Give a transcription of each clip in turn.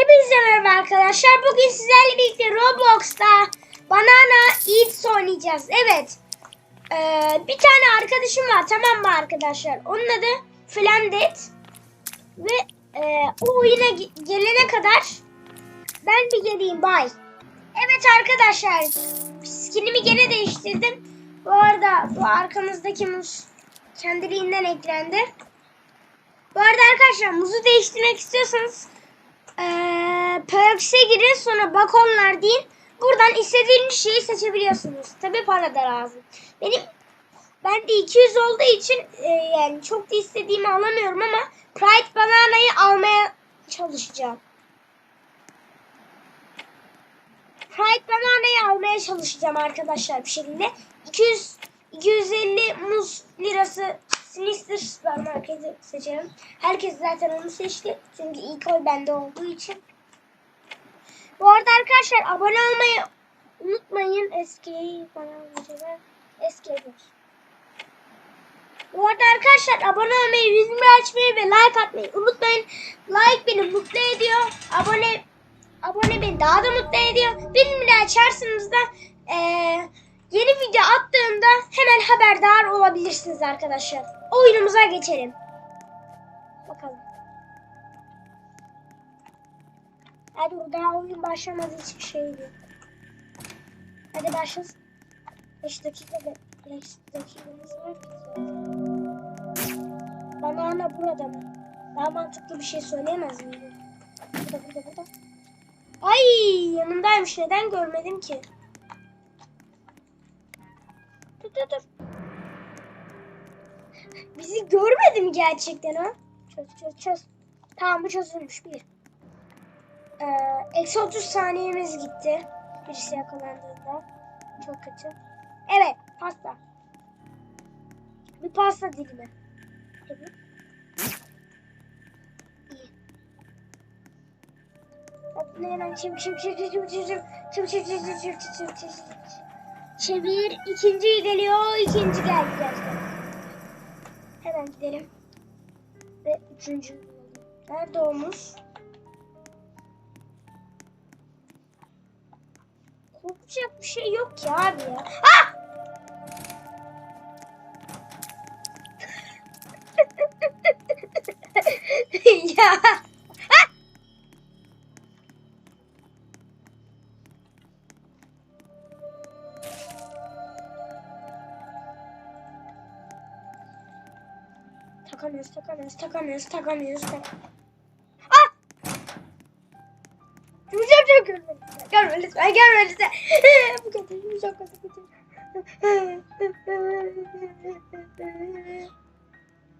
Hepinize merhaba arkadaşlar. Bugün sizlerle birlikte Roblox'ta Banana Eats oynayacağız. Evet. Ee, bir tane arkadaşım var tamam mı arkadaşlar? Onun adı Flamdet. Ve e, o oyuna ge- gelene kadar ben bir geleyim. Bye. Evet arkadaşlar. Skinimi gene değiştirdim. Bu arada bu arkamızdaki muz kendiliğinden eklendi. Bu arada arkadaşlar muzu değiştirmek istiyorsanız ee, Perks'e girin sonra bakonlar deyin. Buradan istediğiniz şeyi seçebiliyorsunuz. Tabi para da lazım. Benim ben de 200 olduğu için e, yani çok da istediğimi alamıyorum ama Pride Banana'yı almaya çalışacağım. Pride Banana'yı almaya çalışacağım arkadaşlar bir şekilde. 200 250 muz lirası Sinister Supermarket'i seçerim. Herkes zaten onu seçti. Çünkü ilk oy bende olduğu için. Bu arada arkadaşlar abone olmayı unutmayın. Eski bana önceler. Eski Bu arada arkadaşlar abone olmayı, bildirim açmayı ve like atmayı unutmayın. Like beni mutlu ediyor. Abone abone beni daha da mutlu ediyor. Bildirimleri açarsınız da eee, yeni video attığımda hemen haberdar olabilirsiniz arkadaşlar. Oyunumuza geçelim. Bakalım. Hadi daha oyun başlamadı hiçbir şey yok. Hadi başlasın. 5 dakika 5 dakikamız var. Banana burada mı? Daha mantıklı bir şey söyleyemez miyim? Burada burada burada. Ay yanımdaymış neden görmedim ki? Dur dur dur. Bizi görmedi mi gerçekten ha? Çöz çöz çöz. Tamam bu çözülmüş bir. Ee, eksi 30 saniyemiz gitti. Birisi yakalandığında. Çok kötü. Evet pasta. Bir pasta dilimi. Evet. İyi. Bak bunu hemen çevir çevir çevir çevir çevir çevir çevir çevir çevir çevir çevir çevir çevir çevir ikinci geliyor ikinci geldi gerçekten. Hemen. Ve üçüncü. Nerede olmuş? Korkacak bir şey yok ki abi ya. Ah! Takamıyoruz, takamıyoruz, takamıyoruz, takamıyoruz. Tak ah! Yumuşak çok görme. Görme lütfen, görme lütfen. Bu kadar yumuşak kadar kötü.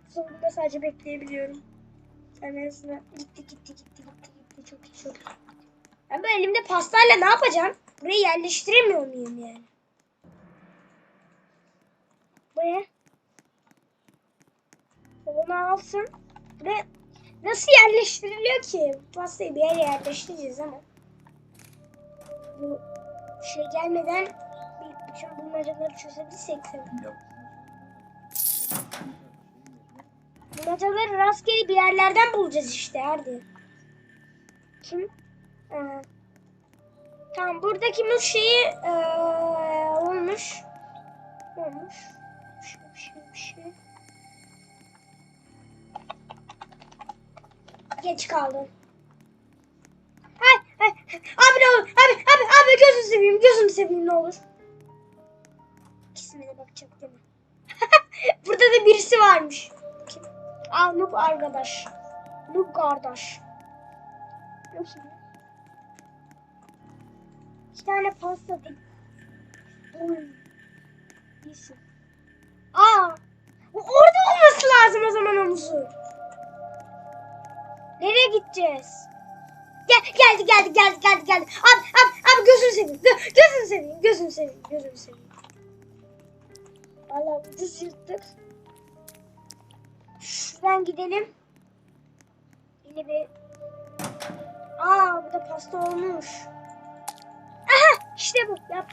Sonunda sadece bekleyebiliyorum. Sen arasında gitti gitti gitti gitti gitti çok iyi çok iyi. Ben bu elimde pastayla ne yapacağım? Burayı yerleştiremiyor muyum yani? Buraya. Onu alsın. Ve nasıl yerleştiriliyor ki? Pastayı bir yere yerleştireceğiz ama. Bu şey gelmeden bir bütün bulmacaları çözebilsek tabii. Bulmacaları rastgele bir yerlerden bulacağız işte hadi. Kim? Ee, tamam buradaki muz şeyi ee, olmuş. Olmuş. Geç kaldım. Ay, ay, abi ne olur, abi, abi, abi gözünü seveyim, gözünü seveyim ne olur. İkisine de bakacak değil mi? Burada da birisi varmış. Aa Noob arkadaş. Noob kardeş. Nasıl? İki tane pasta değil. Oy. İyisin. Aa. Orada olması lazım o zaman omuzun. Nereye gideceğiz? Gel, geldi geldi geldi geldi geldi. Abi abi abi gözünü seveyim. Gö- gözünü seveyim. Gözünü seveyim. Gözünü seveyim. Valla ucuz yırttık. Şuradan gidelim. Yine bir... Aa burada pasta olmuş. Aha işte bu yap.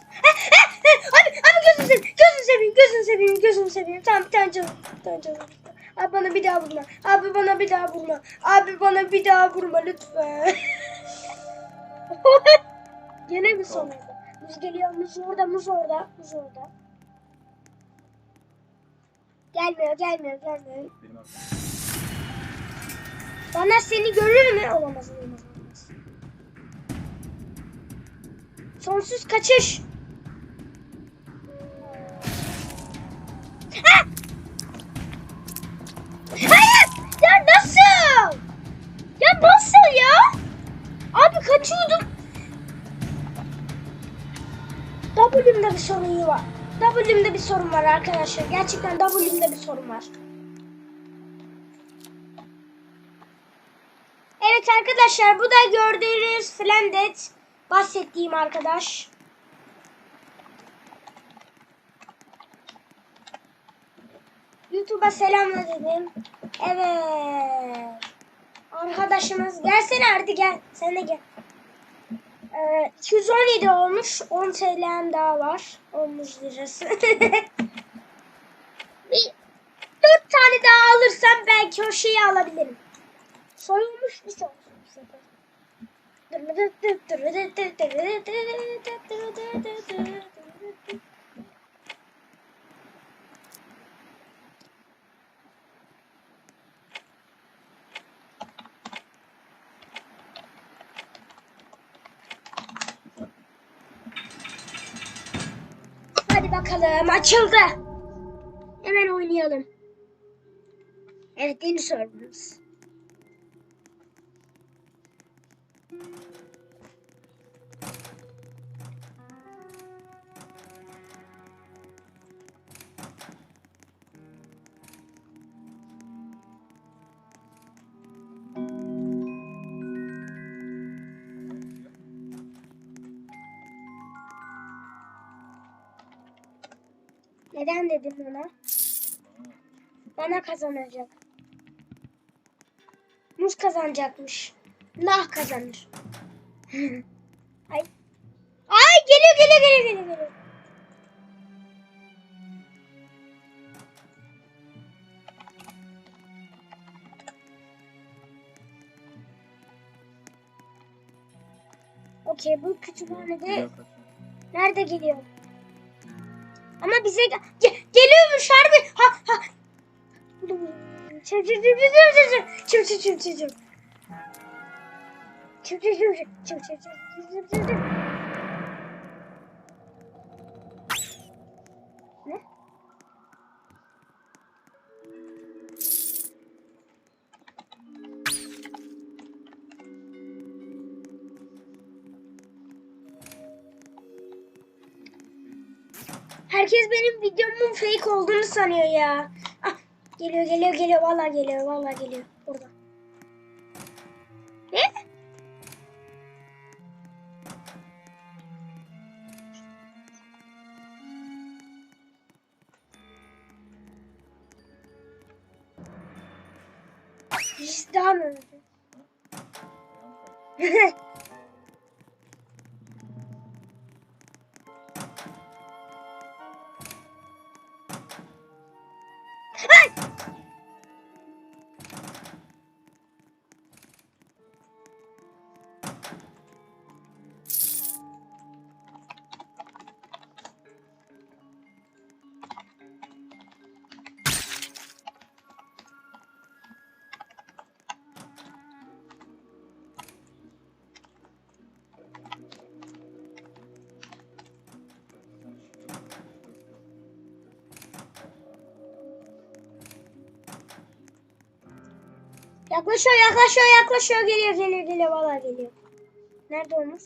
Abi abi gözünü seveyim. Gözünü seveyim. Gözünü seveyim. Gözünü seveyim. Tamam bir tane canım. Bir tane canım. Abi bana bir daha vurma. Abi bana bir daha vurma. Abi bana bir daha vurma lütfen. Gene mi son oldu? Muz geliyor, muz orada, muz orada, muz orada. Gelmiyor, gelmiyor, gelmiyor. Bana seni görür mü? Olamaz, olamaz, olamaz. Sonsuz kaçış. Ha! Hayır! Ya nasıl? Ya nasıl ya? Abi kaçıyordum. W'mde bir sorun var. W'mde bir sorun var arkadaşlar. Gerçekten W'mde bir sorun var. Evet arkadaşlar bu da gördüğünüz Flandet bahsettiğim arkadaş. YouTube'a selamla dedim. Evet. Arkadaşımız gelsene hadi gel. Sen de gel. Ee, 217 olmuş. 10 TL'm daha var. 10 lirası. bir 4 tane daha alırsam belki o şeyi alabilirim. Soyulmuş bir şey olsun bu sefer. Hadi bakalım açıldı. Hemen oynayalım. Evet yeni sorumuz. Neden dedim ona? Bana kazanacak. Muz kazanacakmış. Nah kazanır. Ay. Ay geliyor geliyor geliyor geliyor geliyor. Okey bu kütüphanede nerede geliyor? Ama bize ge- ge- geliyormuş harbi. Ha ha. Çı çı çı çı çı çı çı çı çı çı çı. Çı çı çı çı çı çı çı çı Benim videomun fake olduğunu sanıyor ya. Ah, geliyor geliyor geliyor valla geliyor valla geliyor burada. Ne? Mı öldü? Yaklaşıyor yaklaşıyor yaklaşıyor geliyor geliyor geliyor valla geliyor. Nerede olmuş?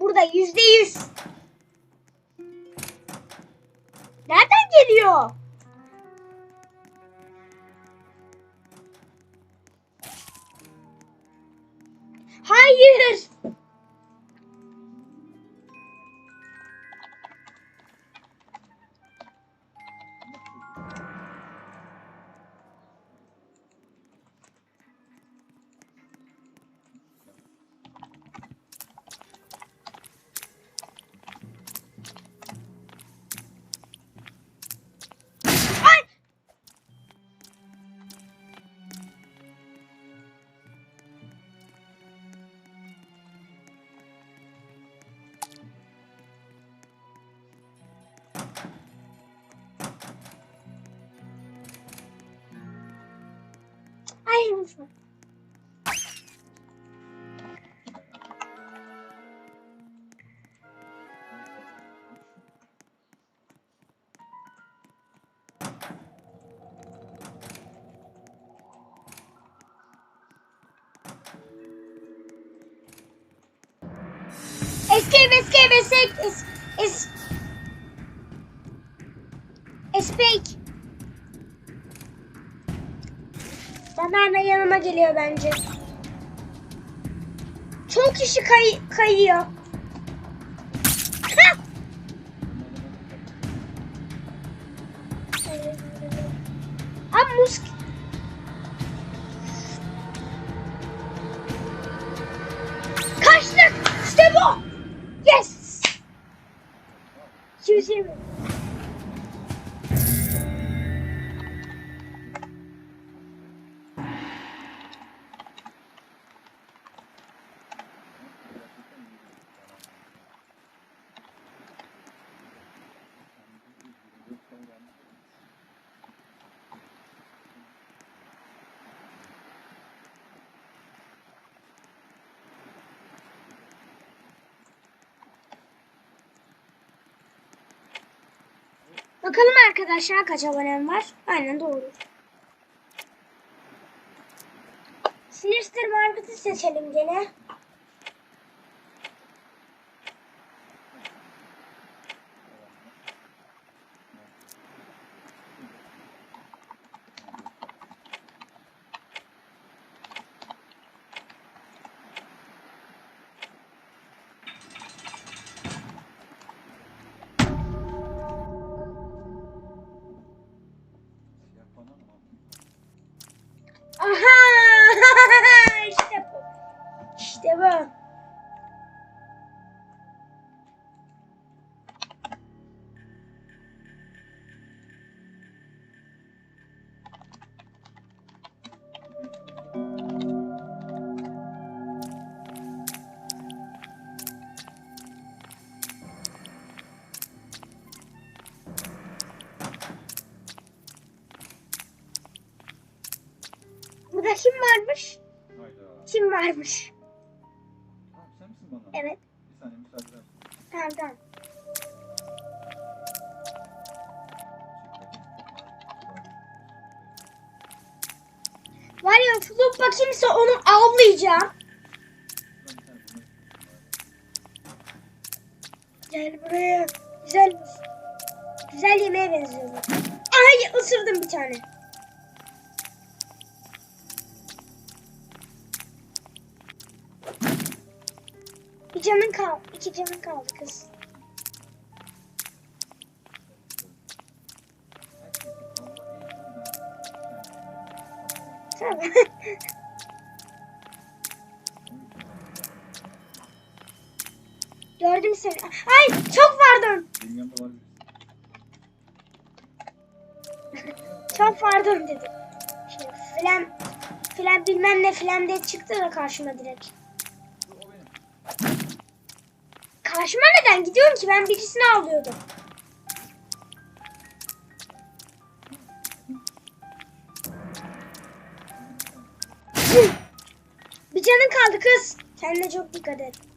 Burada yüzde yüz. Nereden geliyor? Hayır. Escape, escape, escape, es, es, escape. Banana yanıma geliyor bence. Çok kişi kay kayıyor. Ha! Abi musk. Cheers. Bakalım arkadaşlar kaç abonem var. Aynen doğru. Sinister Market'ı seçelim gene. Kim varmış? Hayda. Kim varmış? Tamam sen misin bana? Evet. Bir saniye müsaade ver. Tamam tamam. Var ya Floppa kimse onu avlayacağım. Gel buraya. Güzel güzel yemeğe benziyor. Ay ısırdım bir tane. Canın kal, iki canın kaldı kız. Tamam. Gördüm seni. Ay çok pardon. Çok pardon dedim. Şey, filan filan bilmem ne filan diye çıktı da karşıma direkt. Karşıma neden gidiyorum ki ben birisini avlıyordum. Bir canın kaldı kız. Kendine çok dikkat et.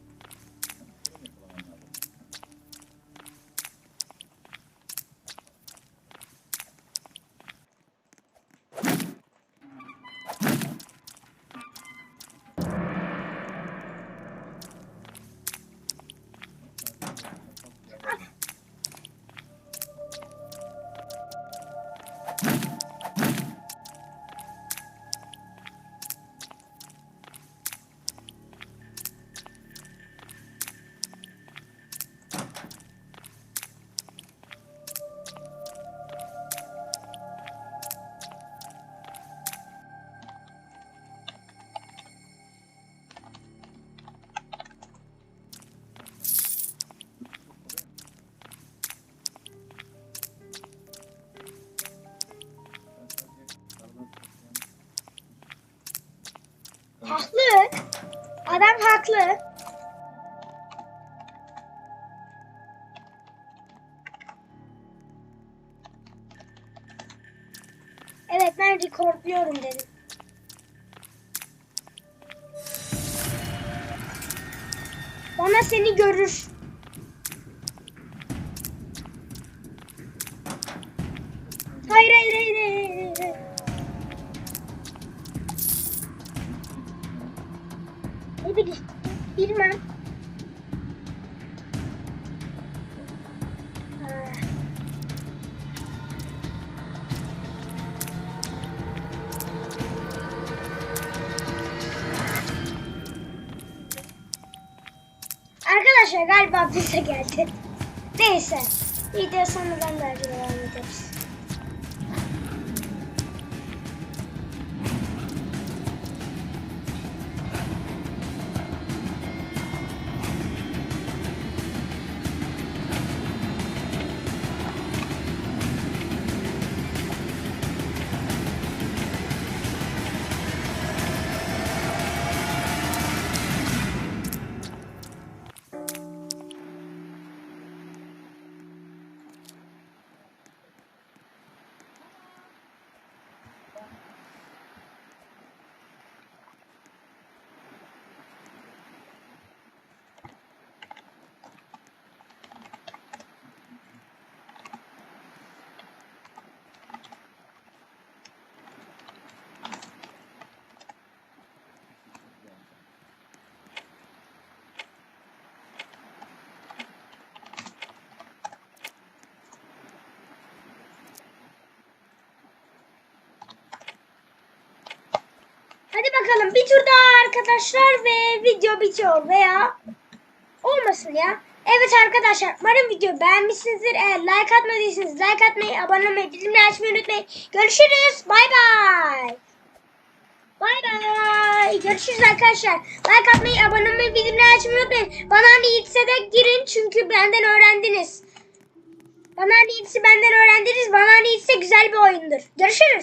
Topluyorum dedi. Bana seni görür. Arkadaşlar galiba bize geldi. Neyse. Video sonradan belki devam ederiz. Bakalım bir tur daha arkadaşlar ve video bitiyor veya olmasın ya. Evet arkadaşlar umarım video beğenmişsinizdir. Eğer like atmadıysanız like atmayı, abone olmayı, bildirimleri açmayı unutmayın. Görüşürüz. Bay bay. Bay bay. Görüşürüz arkadaşlar. Like atmayı, abone olmayı, bildirimleri açmayı unutmayın. Bana hani Yiğitse de girin çünkü benden öğrendiniz. Bana hani Yiğitse benden öğrendiniz. Bana hani Yiğitse güzel bir oyundur. Görüşürüz.